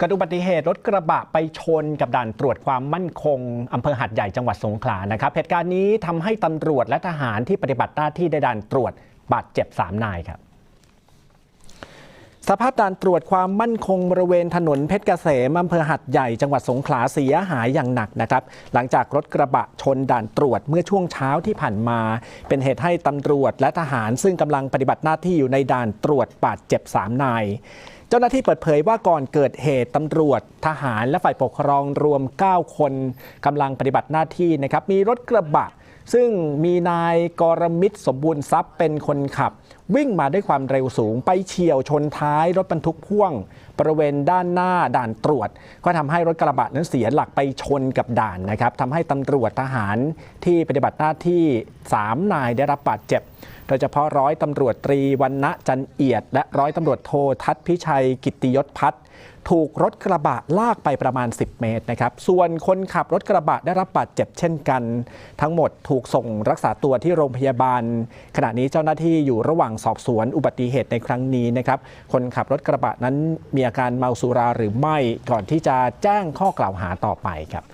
กิดอุบัติเหตุรถกระบะไปชนกับด่านตรวจความมั่นคงอำเภอหัดใหญ่จังหวัดสงขลานะครับเหตุการณ์นี้ทำให้ตำรวจและทหารที่ปฏิบัติหน้าที่ในด่านตรวจบาดเจ็บ 3 นายครับ สภาพด่านตรวจความมั่นคงบริเวณถนนเพชรเกษมอำเภอหัดใหญ่จังหวัดสงขลาเสียหายอย่างหนักนะครับ หลังจากรถกระบะชนด่านตรวจเมื่อช่วงเช้าที่ผ่านมา เป็นเหตุให้ตำรวจและทหารซึ่งกำลังปฏิบัติหน้าที่อยู่ในด่านตรวจบาดเจ็บ3นายเจ้าหน้าที่เปิดเผยว่าก่อนเกิดเหตุตำรวจทหารและฝ่ายปกครองรวม 9 คนกำลังปฏิบัติหน้าที่นะครับ มีรถกระบะ ซึ่งมีนายกรมิตรสมบูรณ์ทรัพย์เป็นคนขับ วิ่งมาด้วยความเร็วสูงไปเฉียวชนท้ายรถบรรทุกพ่วง บริเวณด้านหน้าด่านตรวจ ก็ทำให้รถกระบะนั้นเสียหลักไปชนกับด่านนะครับทำให้ตำรวจทหารที่ปฏิบัติหน้าที่ 3 นายได้รับบาดเจ็บ โดยเฉพาะร้อยตำรวจตรีวันณะจันเอียด และร้อยตำรวจโททัศพิชัยกิตติยศพัฒน์ถูกรถกระบะลากไปประมาณ 10 เมตรนะครับ ส่วนคนขับรถกระบะได้รับบาดเจ็บเช่นกัน ทั้งหมดถูกส่งรักษาตัวที่โรงพยาบาล ขณะนี้เจ้าหน้าที่อยู่ระหว่างสอบสวนอุบัติเหตุในครั้งนี้นะครับ คนขับรถกระบะนั้นมีอาการเมาสุราหรือไม่ ก่อนที่จะแจ้งข้อกล่าวหาต่อไปครับ